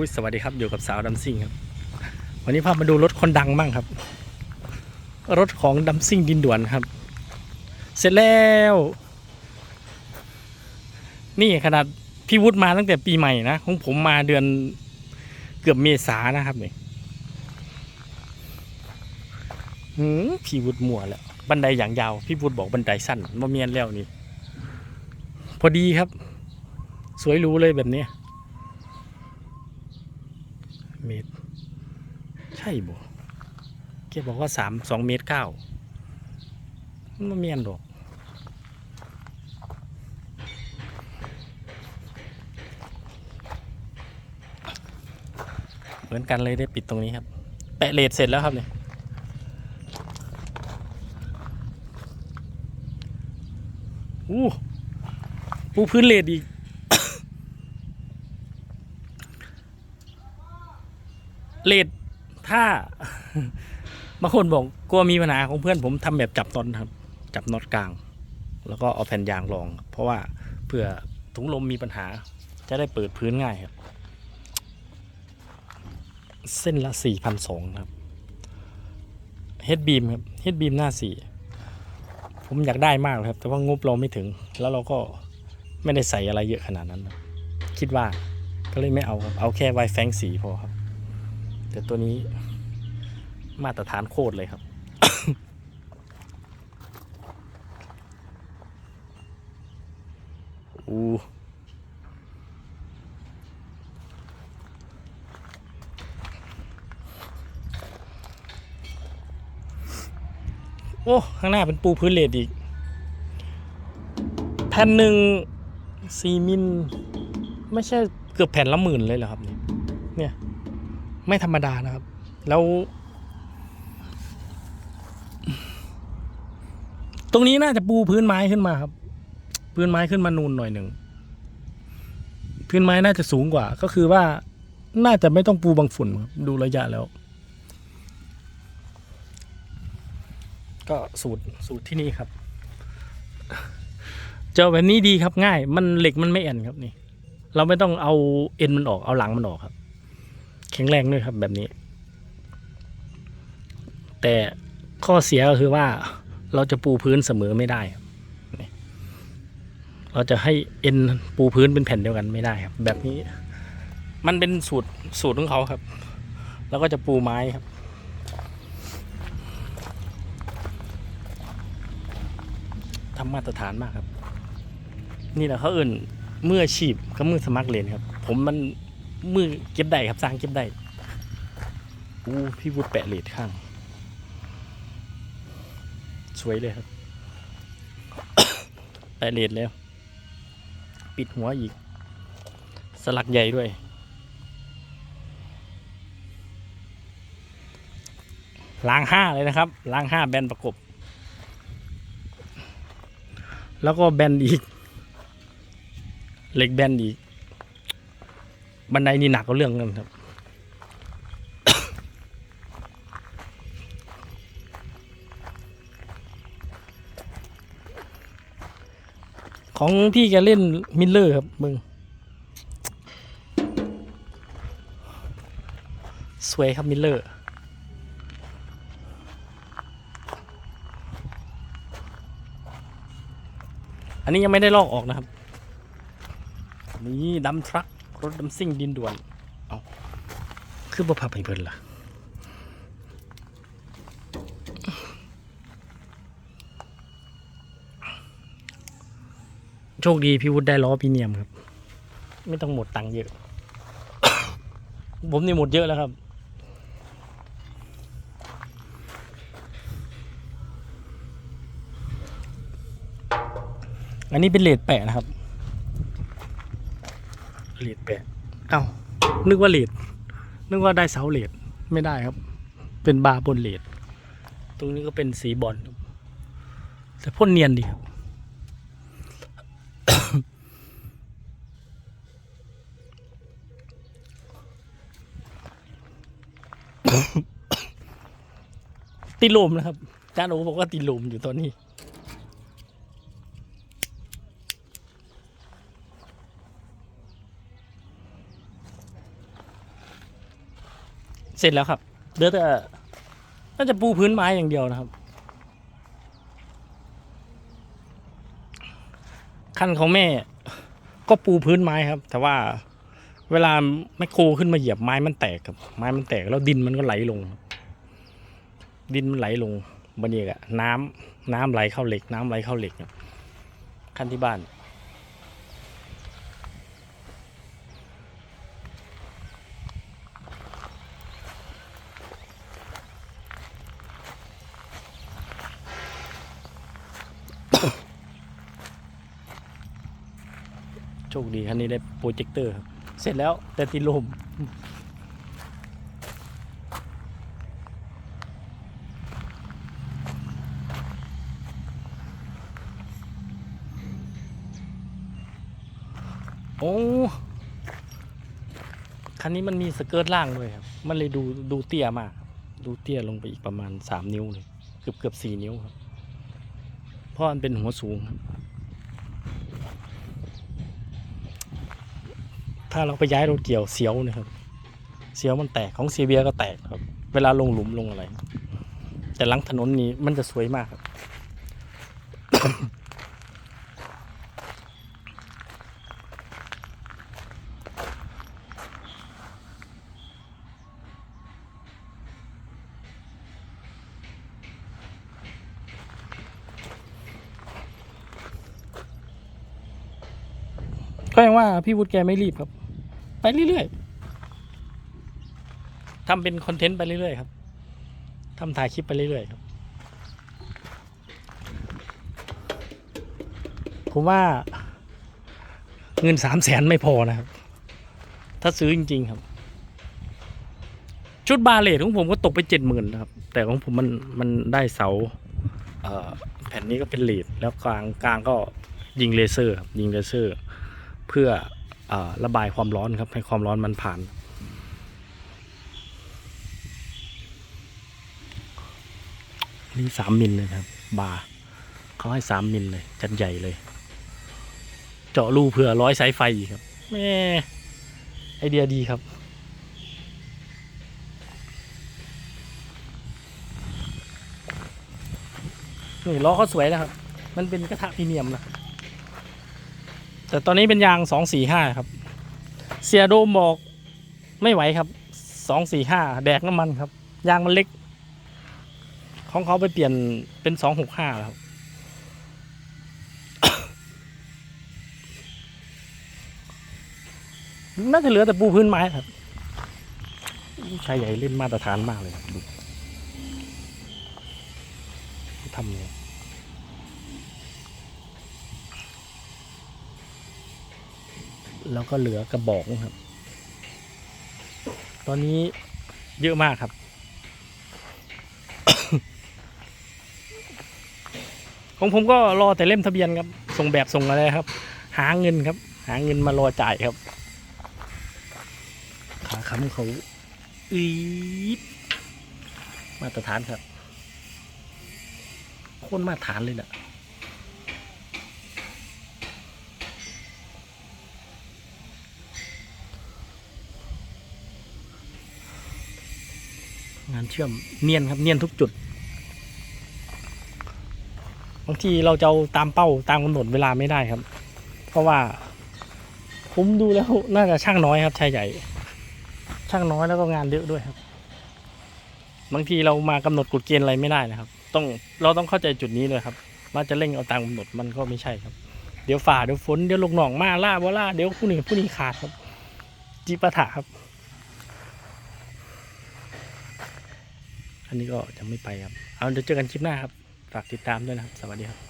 อุ้ยสวัสดีครับอยู่กับสาวดัมซิ่งครับ วันนี้พามาดูรถคนดังบ้างครับ รถของดัมซิ่งดินด่วนครับ เสร็จแล้ว นี่ขนาดพี่วุฒิมาตั้งแต่ปีใหม่นะของผมมาเดือนเกือบเมษานะครับนี่หืมพี่วุฒิมัวแล้วบันไดอย่างยาว พี่วุฒิบอกบันไดสั้นมาเมียนแล้วนี่ พอดีครับ สวยรู้เลยแบบนี้ เมตร ใช่บ่แกบอกว่าสามสองเมตรเก้ามันเมียนดอกเหมือนกันเลยได้ปิดตรงนี้ครับ แปะเลดเสร็จแล้วครับเนี่ยอู้ปูพื้นเลดอีก เลดถ้าบางคนบอกกลัวมีปัญหาของเพื่อนผมทำแบบจับน็อตครับ จับน็อตกลาง แล้วก็เอาแผ่นยางรอง เพราะว่าเพื่อถุงลมมีปัญหา จะได้เปิดพื้นง่ายครับ เส้นละสี่พันสองครับเฮดบีมครับเฮดบีมหน้าสี่ผมอยากได้มากเลยครับ แต่ว่างบเราไม่ถึง แล้วเราก็ไม่ได้ใส่อะไรเยอะขนาดนั้น คิดว่าก็เลยไม่เอาครับเอาแค่ไวแฟงสีพอครับ แต่ตัวนี้มาตรฐานโคตรเลยครับอู้โอ้ ข้างหน้าเป็นปูพื้นเลดอีก แผ่นหนึ่งสี่มิล ไม่ใช่เกือบแผ่นละหมื่นเลยเหรอครับ เนี่ยเนี่ย ไม่ธรรมดานะครับ แล้ว ตรงนี้น่าจะปูพื้นไม้ขึ้นมาครับ พื้นไม้ขึ้นมานูนหน่อยหนึ่งพื้นไม้น่าจะสูงกว่า ก็คือว่าน่าจะไม่ต้องปูบางฝุ่นครับดูระยะแล้ว ก็สูตรสูตรที่นี่ครับเจาแบบนี้ดีครับง่าย มันเหล็กมันไม่แอนครับนี่ เราไม่ต้องเอาเอ็นมันออกเอาหลังมันออกครับ แข็งแรงด้วยครับแบบนี้ แต่ข้อเสียก็คือว่าเราจะปูพื้นเสมอไม่ได้ เราจะให้เอ็นปูพื้นเป็นแผ่นเดียวกันไม่ได้ครับ แบบนี้ มันเป็นสูตรสูตรของเขาครับ แล้วก็จะปูไม้ครับทำมาตรฐานมากครับ นี่แหละเขาเอื่นมืออาชีพกับมือสมัครเรียนครับ ผมมัน มือเก็บได้ครับสร้างเก็บได้อู้พี่วุฒิแปะเลดข้าง สวยเลยครับ แปะเลดแล้ว ปิดหัวอีก สลักใหญ่ด้วยล้างห้าเลยนะครับล้างห้าแบนประกบ แล้วก็แบนอีก เหล็กแบนอีก บันไดนี่หนักกว่าเรื่องนั้นครับ ของพี่แกเล่นมิลเลอร์ครับมึง สวยครับมิลเลอร์อันนี้ยังไม่ได้ลอกออกนะครับ นี่ดัมทรัค รถดัมซิ่งดินด่วน เอาคือบ่พับให้เพิ่นล่ะโชคดีพี่วุฒิได้ล้อพรีเมียมครับ ไม่ต้องหมดตังค์เยอะ ผมนี่หมดเยอะแล้วครับ อันนี้เป็นเลดแปะนะครับ เลดแปะเอ้านึกว่าเลดนึกว่าได้เสาเลดไม่ได้ครับ เป็นบาร์บนเลดตรงนี้ก็เป็นสีบอลแต่พ่นเนียนดีครับติดลมนะครับอาจารย์โอบอกว่าติดลมอยู่ตอนนี้ เสร็จแล้วครับเหลือแต่น่าจะปูพื้นไม้อย่างเดียวนะครับขั้นของแม่ ก็ปูพื้นไม้ครับ แต่ว่าเวลาแมคโครขึ้นมาเหยียบไม้มันแตกครับ ไม้มันแตกแล้วดินมันก็ไหลลง ดินมันไหลลงบันนี้อะน้ำน้ำไหลเข้าเหล็ก น้ำไหลเข้าเหล็กครับขั้นที่บ้าน โชคดีคันนี้ได้โปรเจคเตอร์ครับเสร็จแล้วแต่ติดลมโอ้คันนี้มันมีสเกิร์ตล่างด้วยครับ มันเลยดูดูเตี้ยมาก ดูเตี้ยลงไปอีกประมาณสามนิ้วเลย เกือบเกือบสี่นิ้วครับ เพราะมันเป็นหัวสูงครับ ถ้าเราไปย้ายรถเกี่ยวเสียวนะครับ เสียวมันแตกของเซียเบียก็แตกครับ เวลาลงหลุมลงอะไร แต่หลังถนนนี้มันจะสวยมากครับก็ยังว่าพี่วุฒิแกไม่รีบครับ ไปเรื่อยๆทำเป็นคอนเทนต์ไปเรื่อยๆครับทำถ่ายคลิปไปเรื่อยๆครับ ผมว่าเงินสามแสนไม่พอนะครับ ถ้าซื้อจริง ๆ ครับ ชุดบาเลทของผมก็ตกไปเจ็ดหมื่นนะครับ แต่ของผมมันมันได้เสาเแผ่นนี้ก็เป็นเลดแล้วกลางกลางก็ยิงเลเซอร์ครับยิงเลเซอร์ เพื่อ ระบายความร้อนครับ ให้ความร้อนมันผ่าน นี่สามมิลเลยครับ บาเขาให้สามมิลเลย จัดใหญ่เลย เจาะรูเผื่อร้อยสายไฟอีกครับแม่ไอเดียดีครับนี่ล้อเขาสวยนะครับ มันเป็นกระทะพรีเมียมนะ แต่ตอนนี้เป็นยางสองสี่ห้าครับ เสียโดมบอกไม่ไหวครับสองสี่ห้าแดกน้ำมันครับ ยางมันเล็ก ของเขาไปเปลี่ยนเป็นสองหกห้าแล้วครับน่าจะเหลือแต่ปูพื้นไม้ครับชายใหญ่เล่นมาตรฐานมากเลยครับดูทำเนี่ย แล้วก็เหลือกระบอกนะครับ ตอนนี้เยอะมากครับ ของผมก็รอแต่เล่มทะเบียนครับ ส่งแบบส่งอะไรครับ หาเงินครับ หาเงินมารอจ่ายครับ ขาค้ำเขาอีดมาตรฐานครับ โคนมาตรฐานเลยนะ งานเชื่อมเนียนครับเนียนทุกจุดบางทีเราจะเอาตามเป้าตามกำหนดเวลาไม่ได้ครับ เพราะว่าผมดูแล้วน่าจะช่างน้อยครับชายใหญ่ ช่างน้อยแล้วก็งานเยอะด้วยครับ บางทีเรามากำหนดกฎเกณฑ์อะไรไม่ได้นะครับ ต้องเราต้องเข้าใจจุดนี้เลยครับว่าจะเร่งเอาตามกำหนดมันก็ไม่ใช่ครับ เดี๋ยวฝ่าเดี๋ยวฝนเดี๋ยวลงหนองมาล่าบ่ล่าเดี๋ยวผู้นี้ผู้นี้ขาดครับจีปะถะครับ อันนี้ก็จะไม่ไปครับ เอาเดี๋ยวเจอกันคลิปหน้าครับ ฝากติดตามด้วยนะครับ สวัสดีครับ